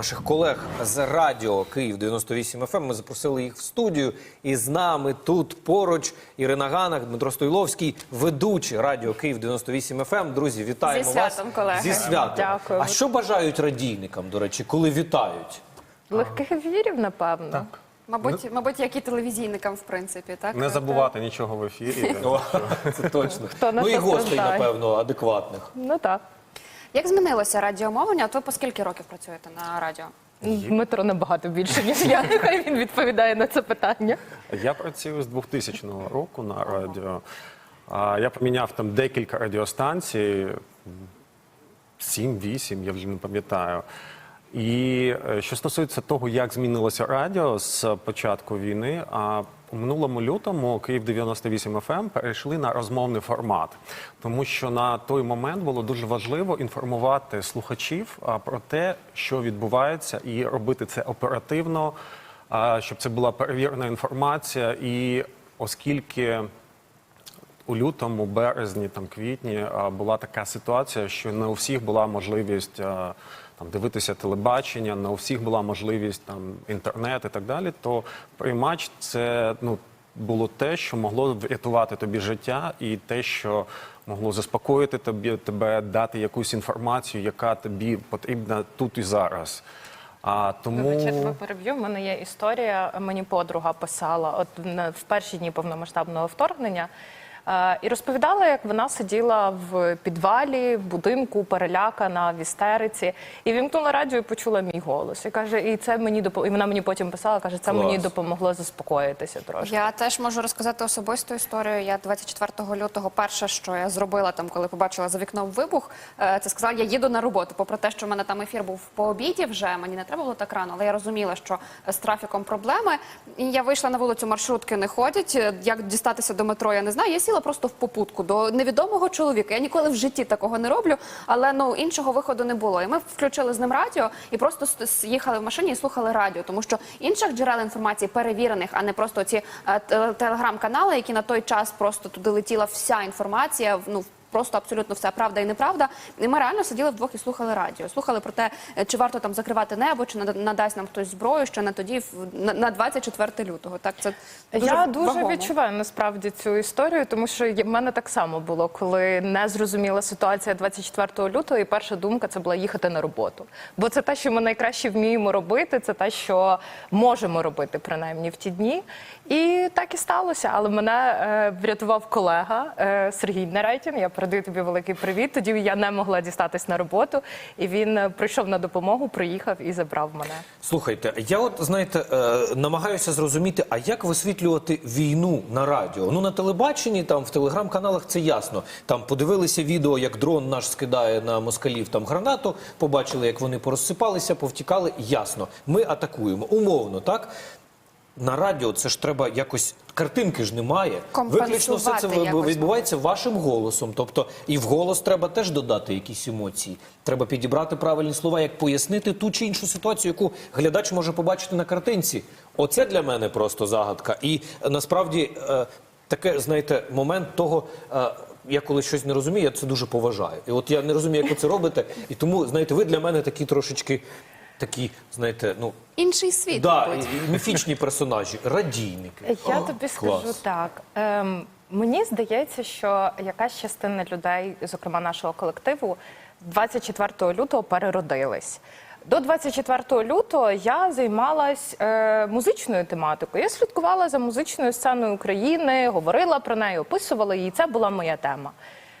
Наших колег з радіо Київ 98 FM ми запросили їх в студію. І з нами тут поруч Ірина Ганах, Дмитро Стойловський, ведучий радіо Київ 98 FM. Друзі, вітаємо Зі святом, вас колеги. зі святом. Дякую. А що бажають радійникам, до речі, коли вітають? Легких ефірів, напевно. Мабуть, мабуть, як і телевізійникам, в принципі, так Не забувати нічого в ефірі. О, це точно. Хто ну і гостей, напевно, адекватних. Ну так. Як змінилося радіомовлення? От ви по скільки років працюєте на радіо? Дмитро набагато більше, ніж я. Нехай він відповідає на це питання. Я працюю з 2000 року на радіо. А, Я поміняв там декілька радіостанцій, 7-8, я вже не пам'ятаю. І е, що стосується того, як змінилося радіо з початку війни, а у минулому лютому Київ 98 FM перейшли на розмовний формат, тому що на той момент було дуже важливо інформувати слухачів про те, що відбувається, і робити це оперативно, щоб це була перевірена інформація. І оскільки у лютому, березні, там квітні була така ситуація, що не у всіх була можливість там дивитися телебачення, не у всіх була можливість там інтернет і так далі. То приймач це ну було те, що могло врятувати тобі життя, і те, що могло заспокоїти тобі тебе, дати якусь інформацію, яка тобі потрібна тут і зараз. А тому Вибачте, переб'ю. В мене є історія. Мені подруга писала от на- в перші дні повномасштабного вторгнення. Е, І розповідала, як вона сиділа в підвалі, в будинку, перелякана, в істериці, і вімкнула радіо і почула мій голос. І каже, і це мені допо... і вона мені потім писала, каже, це Клас. мені допомогло заспокоїтися трошки. Я теж можу розказати особисту історію. Я 24 лютого перше, що я зробила там, коли побачила за вікном вибух, е, це сказала, я їду на роботу. Попри те, що в мене там ефір був по обіді, вже мені не треба було так рано, але я розуміла, що з трафіком проблеми. І я вийшла на вулицю, маршрутки не ходять. Е, Як дістатися до метро, я не знаю. Я сіла просто в попутку до невідомого чоловіка. Я ніколи в житті такого не роблю, але ну іншого виходу не було. І ми включили з ним радіо і просто їхали в машині і слухали радіо, тому що інших джерел інформації перевірених, а не просто ці е, те- телеграм-канали, які на той час просто туди летіла вся інформація. Ну Просто абсолютно все правда і неправда. І ми реально сиділи вдвох і слухали радіо. Слухали про те, е, чи варто там закривати небо, чи надасть нам хтось зброю, що на тоді на, на 24 лютого. Так це дуже я дуже вагомо. відчуваю насправді цю історію, тому що в мене так само було, коли не зрозуміла ситуація 24 лютого, і перша думка це була їхати на роботу. Бо це те, що ми найкраще вміємо робити, це те, що можемо робити принаймні в ті дні. І так і сталося. Але мене е, врятував колега е, Сергій Неретін. Я передаю тобі великий привіт. Тоді я не могла дістатись на роботу, і він е, прийшов на допомогу, приїхав і забрав мене. Слухайте, я от знаєте, е, намагаюся зрозуміти, а як висвітлювати війну на радіо? Ну на телебаченні, там в телеграм-каналах це ясно. Там подивилися відео, як дрон наш скидає на москалів там гранату, побачили, як вони порозсипалися, повтікали. Ясно, ми атакуємо. Умовно, так. На радіо це ж треба якось картинки ж немає. Виключно все це якось, відбувається вашим голосом. Тобто і в голос треба теж додати якісь емоції. Треба підібрати правильні слова, як пояснити ту чи іншу ситуацію, яку глядач може побачити на картинці. Оце для мене просто загадка. І е, насправді е, таке, знаєте, момент того. е, я коли щось не розумію, я це дуже поважаю. І от я не розумію, як ви це робите. І тому, знаєте, ви для мене такі трошечки такі, знаєте, ну інший світ. да, мабуть. і- і міфічні персонажі, радійники. Я О, тобі клас. скажу так. Ем, мені здається, що якась частина людей, зокрема нашого колективу, 24 лютого переродились. До 24 лютого я займалась е, музичною тематикою. Я слідкувала за музичною сценою України, говорила про неї, описувала її. Це була моя тема.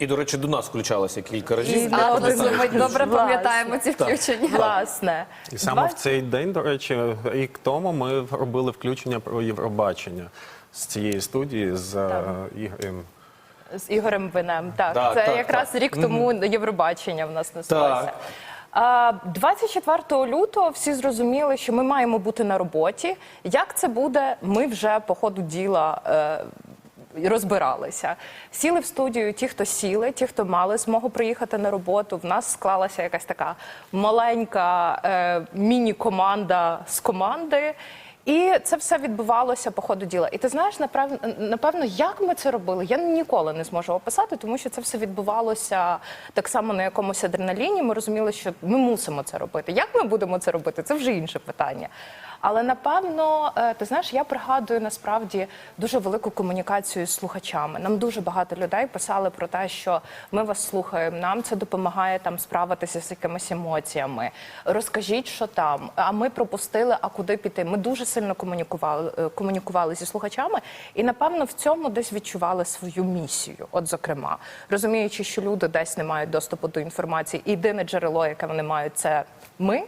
І, до речі, до нас включалося кілька разів. А, ми ми добре пам'ятаємо ці включення. Власне, І саме в цей день, до речі, рік тому ми робили включення про Євробачення з цієї студії з е, Ігорем. З Ігорем Винем. Так, Так, це так, якраз так. рік тому Євробачення в нас неслося. Так. А, 24 лютого всі зрозуміли, що ми маємо бути на роботі. Як це буде, ми вже по ходу діла. Розбиралися, сіли в студію. Ті, хто сіли, ті, хто мали змогу приїхати на роботу. В нас склалася якась така маленька е, міні-команда з команди. І це все відбувалося по ходу діла. І ти знаєш, напевно, як ми це робили, я ніколи не зможу описати, тому що це все відбувалося так само на якомусь адреналіні. Ми розуміли, що ми мусимо це робити. Як ми будемо це робити? Це вже інше питання. Але напевно, е, ти знаєш, я пригадую насправді дуже велику комунікацію з слухачами. Нам дуже багато людей писали про те, що ми вас слухаємо, нам це допомагає там справитися з якимись емоціями. Розкажіть, що там. А ми пропустили, а куди піти. Ми дуже сильно комунікували, е, комунікували зі слухачами, і напевно в цьому десь відчували свою місію. От зокрема, розуміючи, що люди десь не мають доступу до інформації, єдине джерело, яке вони мають, це ми.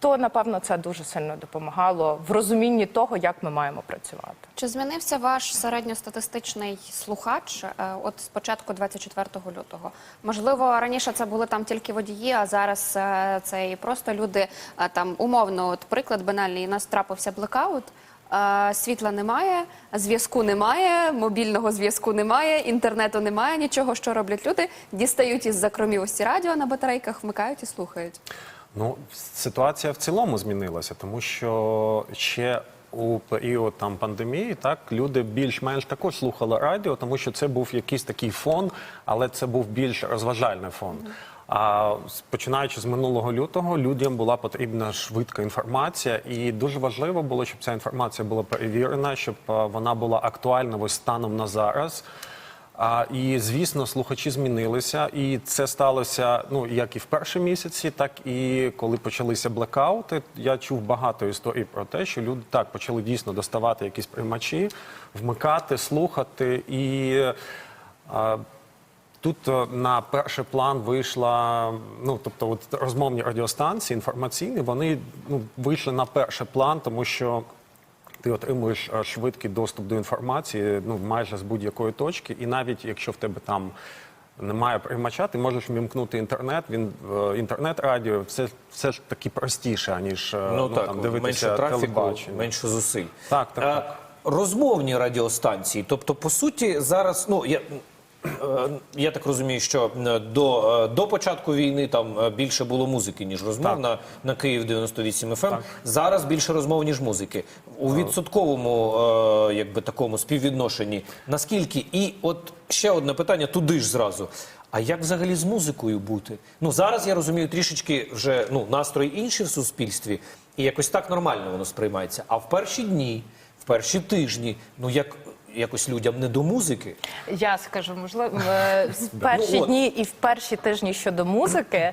То напевно це дуже сильно допомагало в розумінні того, як ми маємо працювати. Чи змінився ваш середньостатистичний слухач е, от з початку 24 лютого? Можливо, раніше це були там тільки водії, а зараз е, це і просто люди е, там умовно, от приклад банальний, у нас трапився блекаут. Світла немає, зв'язку немає, мобільного зв'язку немає, інтернету немає, нічого, що роблять люди, дістають із закромів ось радіо на батарейках, вмикають і слухають. Ну, ситуація в цілому змінилася, тому що ще у період там пандемії так люди більш-менш також слухали радіо, тому що це був якийсь такий фон, але це був більш розважальний фон. А починаючи з минулого лютого, людям була потрібна швидка інформація, і дуже важливо було, щоб ця інформація була перевірена, щоб вона була актуальна ось станом на зараз. А, і звісно, слухачі змінилися, і це сталося ну як і в перші місяці, так і коли почалися блекаути. Я чув багато історій про те, що люди так почали дійсно доставати якісь приймачі, вмикати, слухати і. А, Тут е, на перший план вийшла, ну тобто, от розмовні радіостанції інформаційні, вони ну вийшли на перший план, тому що ти отримуєш е, швидкий доступ до інформації ну майже з будь-якої точки, і навіть якщо в тебе там немає приймача, ти можеш вімкнути інтернет. Він е, інтернет-радіо все, все ж таки простіше, аніж ну, Ну, так, там дивитися менше трафіку, телебачення. менше зусиль. Так, так, Е, так. Розмовні радіостанції, тобто, по суті, зараз, ну я. Е, Я так розумію, що е, до, е, до початку війни там більше було музики, ніж розмов Так. на, на Київ 98 FM. Так. Зараз більше розмов, ніж музики. У відсотковому якби, такому співвідношенні. Наскільки? І от ще одне питання туди ж зразу. А як взагалі з музикою бути? Ну зараз я розумію, трішечки вже ну настрої інші в суспільстві, і якось так нормально воно сприймається. А в перші дні, в перші тижні, ну як якось людям не до музики. Я скажу, можливо, е, в перші Ну, дні і в перші тижні щодо музики.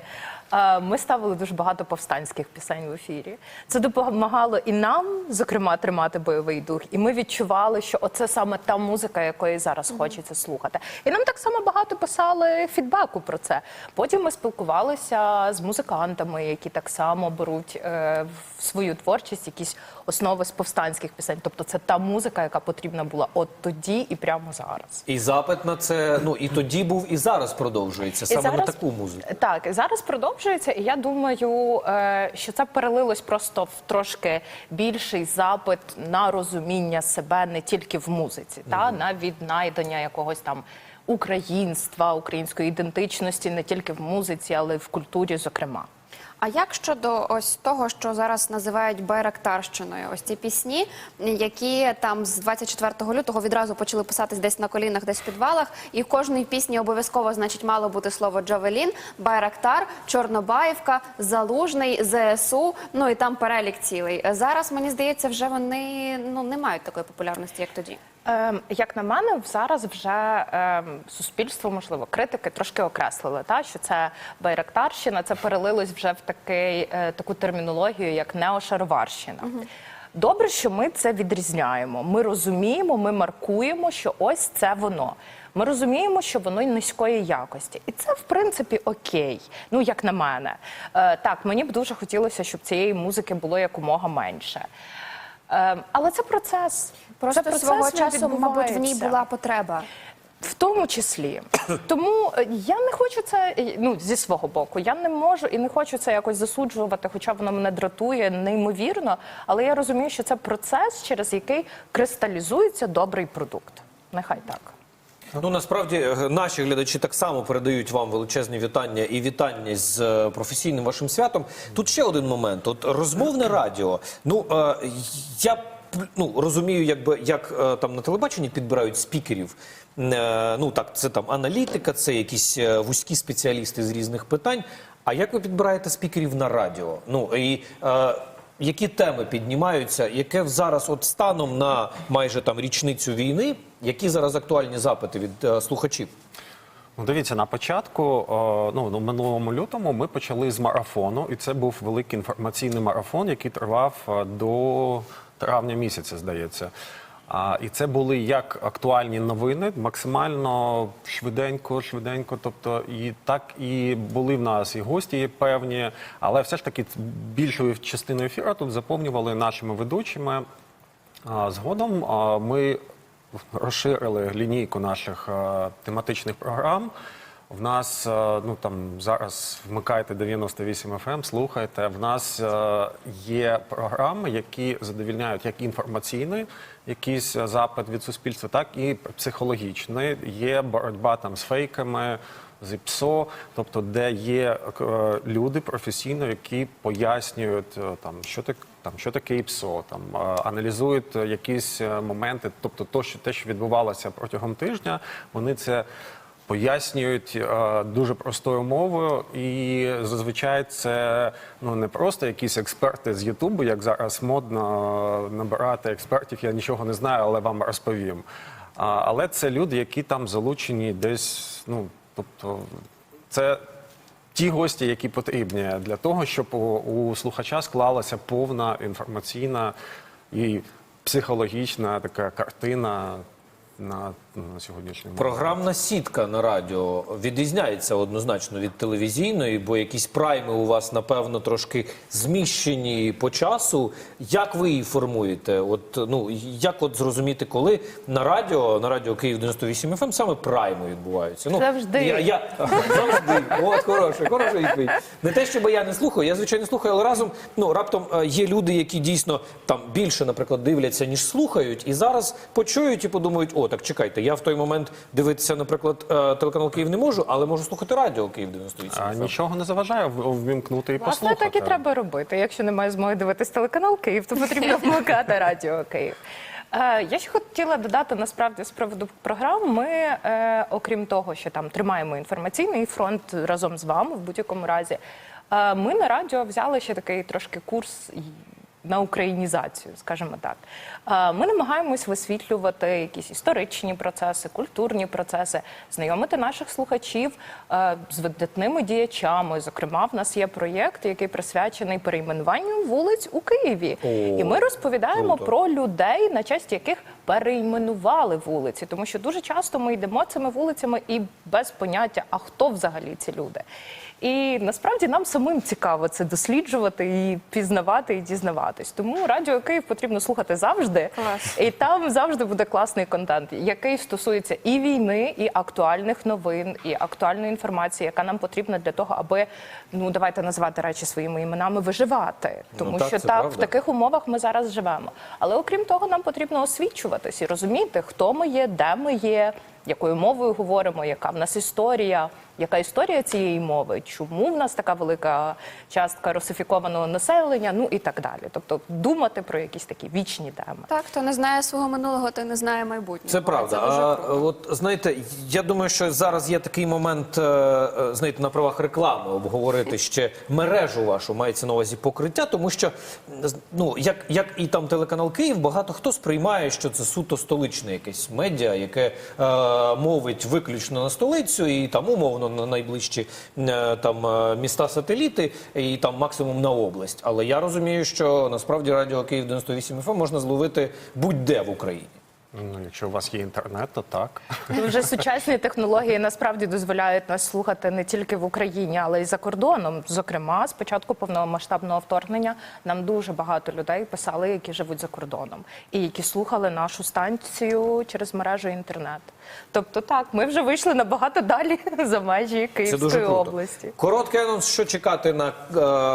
Ми ставили дуже багато повстанських пісень в ефірі. Це допомагало і нам, зокрема, тримати бойовий дух. І ми відчували, що оце саме та музика, якої зараз хочеться слухати. І нам так само багато писали фідбеку про це. Потім ми спілкувалися з музикантами, які так само беруть е, в свою творчість якісь основи з повстанських пісень. Тобто, це та музика, яка потрібна була от тоді і прямо зараз. І запит на це, ну і тоді був, і зараз продовжується саме на таку музику. Так, зараз продовжується, і я думаю, е, що це перелилось просто в трошки більший запит на розуміння себе не тільки в музиці, та на віднайдення якогось там українства, української ідентичності не тільки в музиці, але й в культурі, зокрема. А як щодо ось того, що зараз називають байрактарщиною, ось ці пісні, які там з 24 лютого відразу почали писатись десь на колінах, десь в підвалах, і в кожній пісні обов'язково, значить, мало бути слово Джавелін, Байрактар, Чорнобаївка, Залужний, ЗСУ. Ну і там перелік цілий. Зараз мені здається, вже вони ну не мають такої популярності, як тоді. Ем, як на мене, зараз вже ем, суспільство, можливо, критики трошки окреслили, та що це байрактарщина, це перелилось вже в такий, е, таку термінологію, як неошароварщина. Добре, що ми це відрізняємо. Ми розуміємо, ми маркуємо, що ось це воно. Ми розуміємо, що воно низької якості, і це в принципі окей. Ну як на мене, е, так мені б дуже хотілося, щоб цієї музики було якомога менше. Е, але це процес. Просто це процес, свого часу, мабуть, в ній була потреба. В тому числі. Тому е, я не хочу це е, ну, зі свого боку. Я не можу і не хочу це якось засуджувати, хоча воно мене дратує неймовірно. Але я розумію, що це процес, через який кристалізується добрий продукт. Нехай так. Ну насправді е, наші глядачі так само передають вам величезні вітання і вітання з е, професійним вашим святом. Тут ще один момент. От розмовне радіо. Ну е, я ну розумію, якби як е, там на телебаченні підбирають спікерів. Е, ну так, це там аналітика, це якісь е, вузькі спеціалісти з різних питань. А як ви підбираєте спікерів на радіо? Ну і е, які теми піднімаються? Яке зараз, от станом на майже там річницю війни, які зараз актуальні запити від е, слухачів? Ну, дивіться, на початку, ну, ну, минулому лютому ми почали з марафону, і це був великий інформаційний марафон, який тривав е, до травня місяця, здається. А, і це були як актуальні новини, максимально швиденько, швиденько. Тобто, і так і були в нас і гості певні, але все ж таки більшою частиною ефіру тут заповнювали нашими ведучими. Згодом ми розширили лінійку наших е, тематичних програм. В нас е, ну там зараз вмикайте 98 FM, слухайте. В нас е, є програми, які задовільняють як інформаційний якийсь е, запит від суспільства, так і психологічний. Є боротьба там з фейками, з ІПСО, тобто де є е, люди професійно, які пояснюють е, там, що так. Там що таке ІПСО, там е, аналізують якісь моменти, тобто то, що те, що відбувалося протягом тижня, вони це пояснюють дуже простою мовою, і зазвичай це ну не просто якісь експерти з Ютубу, як зараз модно набирати експертів. Я нічого не знаю, але вам розповім. Але це люди, які там залучені десь, ну тобто, це. Ті гості, які потрібні для того, щоб у, слухача склалася повна інформаційна і психологічна така картина на, на сьогоднішній момент. Програмна сітка на радіо відрізняється однозначно від телевізійної, бо якісь прайми у вас, напевно, трошки зміщені по часу. Як ви її формуєте? От ну як от зрозуміти, коли на радіо, на радіо Київ 98 FM саме прайми відбуваються? Ну Завжди. Я, я завжди. От хороше, хороша відповідь. Не те, щоб я не слухаю, я звичайно слухаю, але разом ну раптом е, є люди, які дійсно там більше, наприклад, дивляться ніж слухають, і зараз почують і подумають: о, так чекайте, я в той момент дивитися, наприклад, е, телеканал Київ не можу, але можу слухати радіо Київ 98 А нічого не заважає ввімкнути і Власне, так і треба робити. Якщо немає змоги дивитись телеканал Київ, то потрібно вмикати радіо Київ. Е, Я ще хотіла додати насправді з приводу програм. Ми, е, окрім того, що там тримаємо інформаційний фронт разом з вами в будь-якому разі. е, Ми на радіо взяли ще такий трошки курс на українізацію, скажімо так. Ми намагаємось висвітлювати якісь історичні процеси, культурні процеси, знайомити наших слухачів з видатними діячами. Зокрема, в нас є проєкт, який присвячений перейменуванню вулиць у Києві. О, І ми розповідаємо круто. про людей, на честь яких перейменували вулиці, тому що дуже часто ми йдемо цими вулицями і без поняття, а хто взагалі ці люди. І насправді нам самим цікаво це досліджувати і пізнавати і дізнаватись. Тому радіо Київ потрібно слухати завжди. Клас. І там завжди буде класний контент, який стосується і війни, і актуальних новин, і актуальної інформації, яка нам потрібна для того, аби ну давайте називати речі своїми іменами, виживати. Тому так, що так правда. в таких умовах ми зараз живемо. Але окрім того, нам потрібно освічуватись і розуміти, хто ми є, де ми є, якою мовою говоримо, яка в нас історія, яка історія цієї мови, чому в нас така велика частка русифікованого населення, ну і так далі. Тобто думати про якісь такі вічні теми. Так, хто не знає свого минулого, той не знає майбутнього. Це правда. Це А, от знаєте, я думаю, що зараз є такий момент, е, е, знаєте, на правах реклами обговорити ще мережу вашу, мається на увазі покриття, тому що ну як, як і там телеканал Київ, багато хто сприймає, що це суто столичне якесь медіа, яке е, мовить виключно на столицю і там умовно на найближчі е, там е, міста сателіти і там максимум на область. Але я розумію, що насправді радіо Київ 98 FM можна зловити будь-де в Україні. Ну, якщо у вас є інтернет, то так. Вже сучасні технології насправді дозволяють нас слухати не тільки в Україні, але й за кордоном. Зокрема, з початку повномасштабного вторгнення нам дуже багато людей писали, які живуть за кордоном, і які слухали нашу станцію через мережу інтернет. Тобто, так, ми вже вийшли набагато далі за межі Київської дуже круто. області. Короткий анонс, що чекати на е,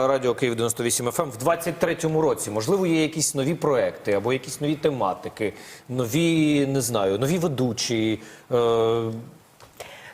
радіо Київ 98 FM в 23-му році. Можливо, є якісь нові проекти або якісь нові тематики, нові не знаю, нові ведучі. Е,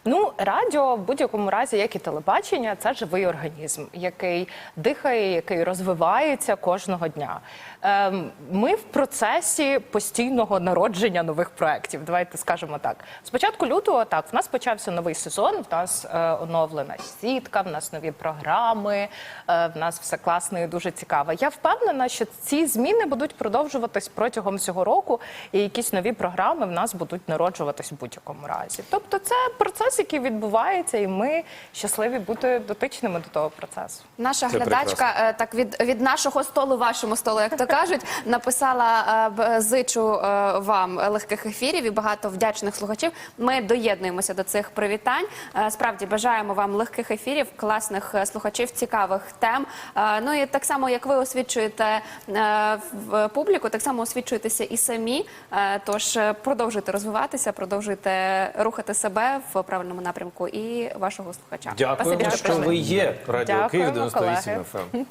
Ну, радіо в будь-якому разі, як і телебачення, це живий організм, який дихає, який розвивається кожного дня. Ем, ми в процесі постійного народження нових проєктів. Давайте скажемо так. Спочатку лютого так в нас почався новий сезон. В нас е, оновлена сітка, в нас нові програми, е, в нас все класно і дуже цікаво. Я впевнена, що ці зміни будуть продовжуватись протягом цього року, і якісь нові програми в нас будуть народжуватись в будь-якому разі. Тобто, це процес, який відбувається, і ми щасливі бути дотичними до того процесу. Наша Це глядачка прекрасно. е, так від, від нашого столу, вашому столу, як то кажуть, написала е, зичу е, вам легких ефірів і багато вдячних слухачів. Ми доєднуємося до цих привітань. Справді бажаємо вам легких ефірів, класних слухачів, цікавих тем. Ну і так само, як ви освічуєте в публіку, так само освічуєтеся і самі. Тож продовжуйте розвиватися, продовжуйте рухати себе в правильному напрямку і вашого слухача. Дякуємо, Спасибі, що що прийшли. ви є Радіо Дякуємо, Київ 98 колеги. FM.